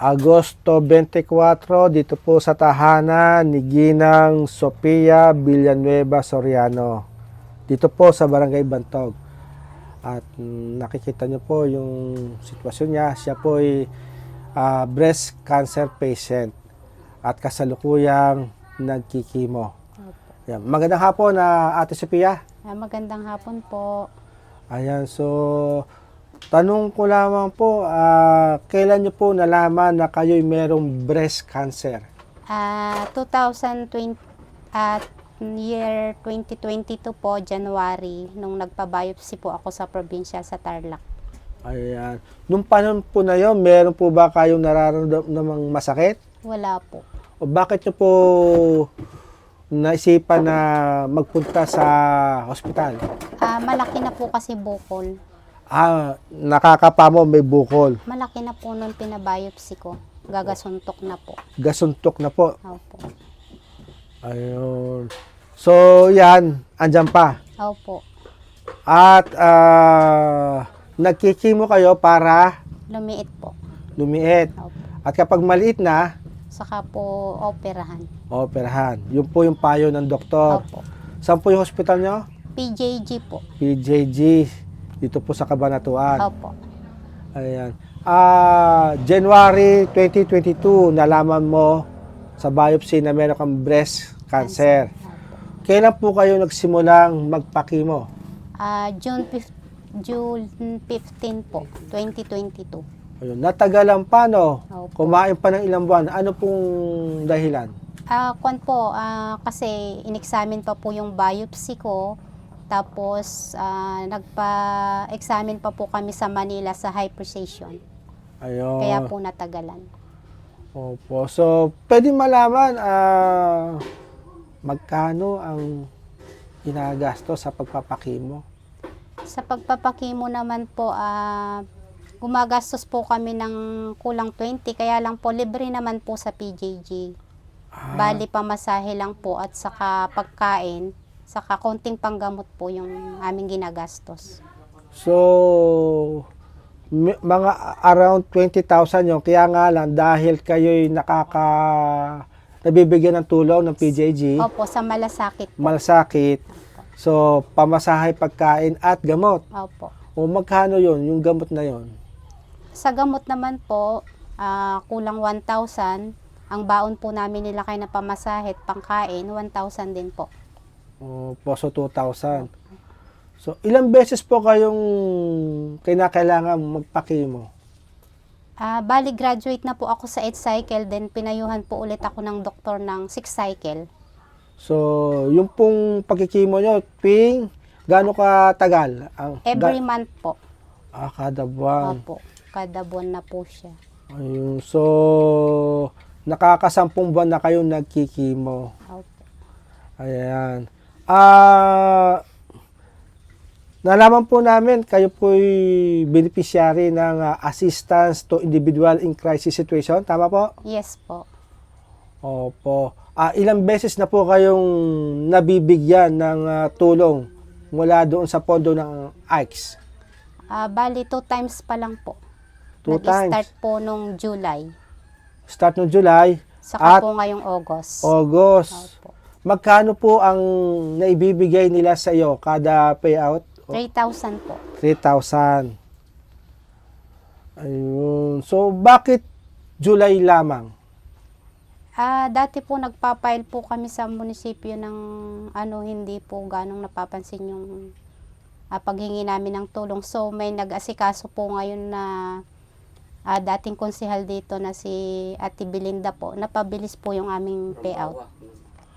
Agosto 24 dito po sa tahanan ni Ginang Sofia Villanueva Soriano. Dito po sa Barangay Bantog. At nakikita niyo po yung sitwasyon niya. Siya po ay ah, breast cancer patient at kasalukuyang nagkikimo. Yan. Magandang hapon na Ate Sophia. Ah, magandang hapon po. Ayan, so tanong ko lamang po, ah, kailan niyo po nalaman na kayo'y merong breast cancer? Ah, 2020 at year 2022 po, January, nung nagpa-biopsy po ako sa probinsya sa Tarlac. Ayan. Nung panahon po na yon, meron po ba kayong nararamdamang masakit? Wala po. O bakit niyo po naisipan na magpunta sa hospital? Ah, malaki na po kasi bukol. Ah, nakakapamo may bukol. Malaki na po nung pinabiopsy ko. Gagasuntok na po. Gasuntok na po. Opo. Ayun. So, yan, andyan pa. Opo. At ah, nagkikimo kayo para Lumiit po. lumiit. Opo. At kapag maliit na, Saka po operahan. operahan. Yun po yung payo ng doktor. Opo. Saan po yung hospital nyo? PJG po. PJG. Dito po sa Cabanatuan. Opo. Ayan. Ah, January 2022, nalaman mo sa biopsy na meron kang breast cancer. Kailan po kayo nagsimulang magpakimo? Ah, June 5, June 15 po, 2022. Ayun, natagalan pa, no? Opo. Kumain pa ng ilang buwan. Ano pong dahilan? Ah, kwan po, ah, kasi inexamine pa po yung biopsy ko. Tapos, ah, nagpa-examine pa po kami sa Manila sa high precision. Ayun. Kaya po natagalan. Opo. So, pwede malaman ah, magkano ang ginagasto sa pagpapakimo? Sa pagpapakimo naman po, ah, gumagastos po kami ng kulang 20. Kaya lang po, libre naman po sa PJG. Ah, Bali, pamasahe lang po at saka pagkain. Saka konting panggamot po yung aming ginagastos. So, mga around 20,000 yung Kaya nga lang, dahil kayo'y nakaka... nabibigyan ng tulong ng PJG, Opo, sa malasakit po. malasakit, so pamasahe, pagkain at gamot. Opo. O magkano yon yung gamot na yon? Sa gamot naman po, ah, kulang 1,000. Ang baon po namin nila kay na pamasahe at pangkain, 1,000 din po. O poso 2,000. So, ilang beses po kayong kinakailangan magpakimo? Ah, bali, graduate na po ako sa 8 cycle, then pinayuhan po ulit ako ng doktor ng 6 cycle. So, yung pong pagkikimo nyo, tuwing gaano katagal? Ang, Every month po. ah, kada buwan. Opo, kada buwan na po siya. Ayun. So, nakakasampung buwan na kayong nagkikimo. Opo. Ayan. Ah, nalaman po namin kayo po'y beneficiary ng ah, assistance to individual in crisis situation. Tama po? Yes po. Opo. Ah, ilang beses na po kayong nabibigyan ng ah, tulong mula doon sa pondo ng AICS? Ah, bali, two times pa lang po. Two Nag-start times. po nung July. Start noong July, Saka At- po ngayong August. August. Opo. Magkano po ang naibibigay nila sa iyo kada payout? 3,000 po. 3,000. Ayun. So, bakit July lamang? Ah, dati po nagpa-file po kami sa munisipyo ng ano hindi po ganong napapansin yung ah, paghingi namin ng tulong. So may nag-asikaso po ngayon na ah, dating konsehal dito na si Ate Belinda po. Napabilis po yung aming payout.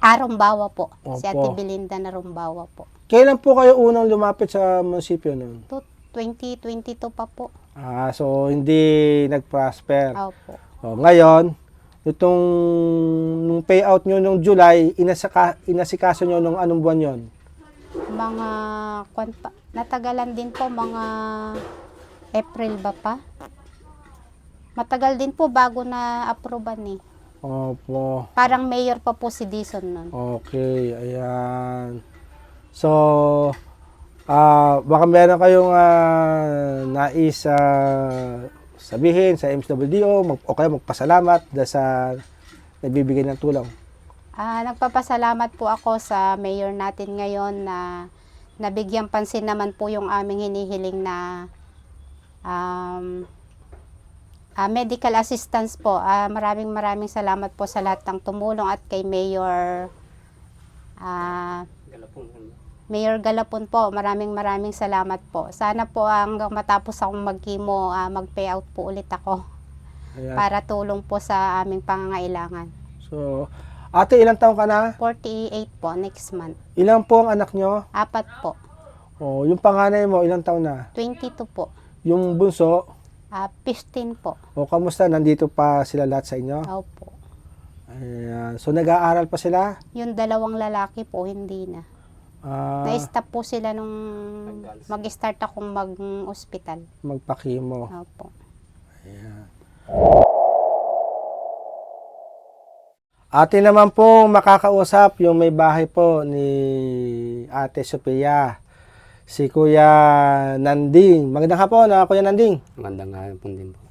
Ah, Rumbawa po. Si Ate Opo. Belinda na Rumbawa po. Kailan po kayo unang lumapit sa munisipyo noon? To 2022 pa po. Ah, so hindi nag-prosper. Opo. Oh, ngayon, itong nung payout nyo nung July, inasaka, inasikaso nyo nung anong buwan yon? Mga kwan pa, natagalan din po mga April ba pa? Matagal din po bago na aproban eh. Opo. Parang mayor pa po si Dison nun. Okay, ayan. So, ah baka meron kayong ah, nais ah, sabihin sa MSWDO mag, o kaya magpasalamat dahil sa nagbibigay ng tulong? Ah, nagpapasalamat po ako sa mayor natin ngayon na nabigyan pansin naman po yung aming hinihiling na um, ah, medical assistance po. Ah, maraming maraming salamat po sa lahat ng tumulong at kay Mayor ah, Mayor Galapon po, maraming maraming salamat po. Sana po hanggang matapos akong mag-chemo, ah, mag-payout po ulit ako Ayan. para tulong po sa aming pangangailangan. So, ate, ilang taon ka na? 48 po next month. Ilang po ang anak nyo? Apat po. O, yung panganay mo, ilang taon na? 22 po. Yung bunso, Ah, 15 po. o kamusta? Nandito pa sila lahat sa inyo? Opo. Ayan. So, nag-aaral pa sila? Yung dalawang lalaki po, hindi na. Ah, Na-stop po sila nung mag-start akong mag-hospital. magpakimo. Opo. Ate naman pong makakausap yung may bahay po ni Ate Sophia. Si Kuya Nanding. Magandang hapon na Kuya Nanding. Magandang hapon din po.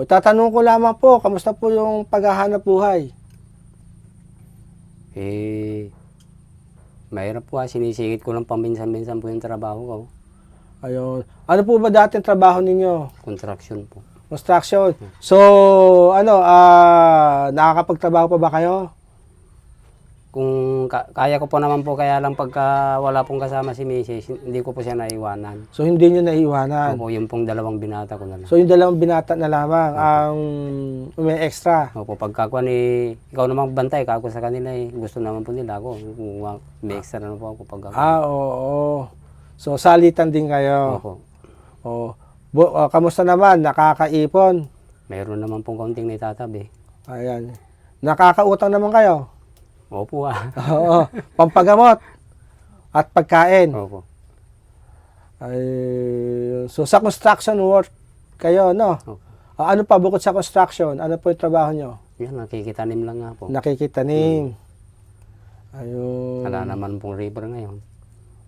O tatanong ko lamang po, kamusta po yung paghahanap buhay? Eh, mahirap po ah. Sinisingit ko lang paminsan-minsan po yung trabaho ko. Ayun. Ano po ba dating trabaho ninyo? Construction po. Construction. So, ano, ah nakakapagtrabaho pa ba kayo? Kung ka- kaya ko po naman po, kaya lang pagka wala pong kasama si Mrs., hindi ko po siya naiwanan. So, hindi nyo naiiwanan. Opo, yung pong dalawang binata ko na lang. So, yung dalawang binata na lamang ang may extra. Opo, pagka ko ni, ikaw naman bantay, kako sa kanila eh. Gusto naman po nila ako. Kung may extra na po ako pagka. Ah, oo. So, salitan din kayo. Opo. Oh. Bu- ah, kamusta naman? Nakakaipon? Mayroon naman pong kaunting naitatabi. Ayan. Nakakautang naman kayo? Opo ah. Oo. Pampagamot at pagkain. Opo. Ay, so, sa construction work kayo, no? Opo. Ah, ano pa bukod sa construction? Ano po yung trabaho nyo? Yan, nakikitanim lang nga po. Nakikitanim. Ayun. Wala naman pong river ngayon.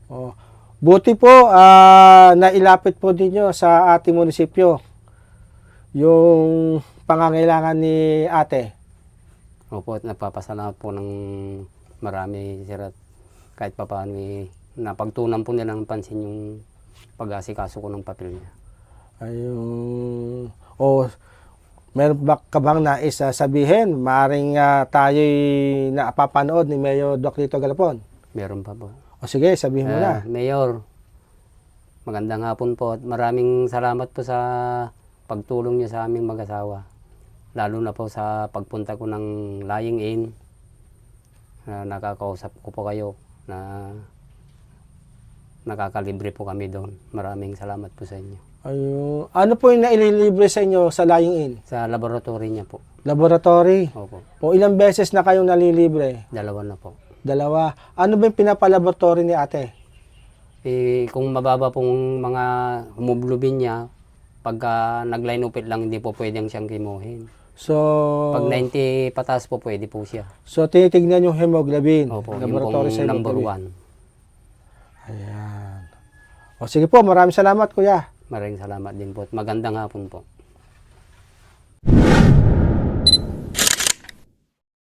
Oh. Buti po, ah, nailapit po ninyo sa ating munisipyo yung pangangailangan ni ate. Opo, at napapasalamat po ng marami sir at kahit pa paano eh, napagtunan po nila ng pansin yung pag-asikaso ko ng papel niya. Ayun. O, meron ba ka bang nais ah, sabihin? Maaring ah, tayo'y napapanood ni Mayor Doc Lito Galapon. Meron pa po. O sige, sabihin mo na. Ah, Mayor, magandang hapon po at maraming salamat po sa pagtulong niyo sa aming mag-asawa. Lalo na po sa pagpunta ko ng lying in. na nakakausap ko po kayo na nakakalibre po kami doon. Maraming salamat po sa inyo. Ayun. Ano po yung naililibre sa inyo sa lying in? Sa laboratory niya po. Laboratory. Opo, O ilang beses na kayong nalilibre? dalawa na po. Dalawa. Ano ba yung pinapalaboratory ni ate? Eh, kung mababa pong mga hemoglobin niya, pagka nag-line upit lang, hindi po pwedeng siyang kimuhin. So, Pag 90 patas po, pwede po siya. so tinitignan yung hemoglobin. Opo, laboratory pong sa number hemoglobin. one. Ayan. O sige po, maraming salamat kuya. Maraming salamat din po. at Magandang hapon po.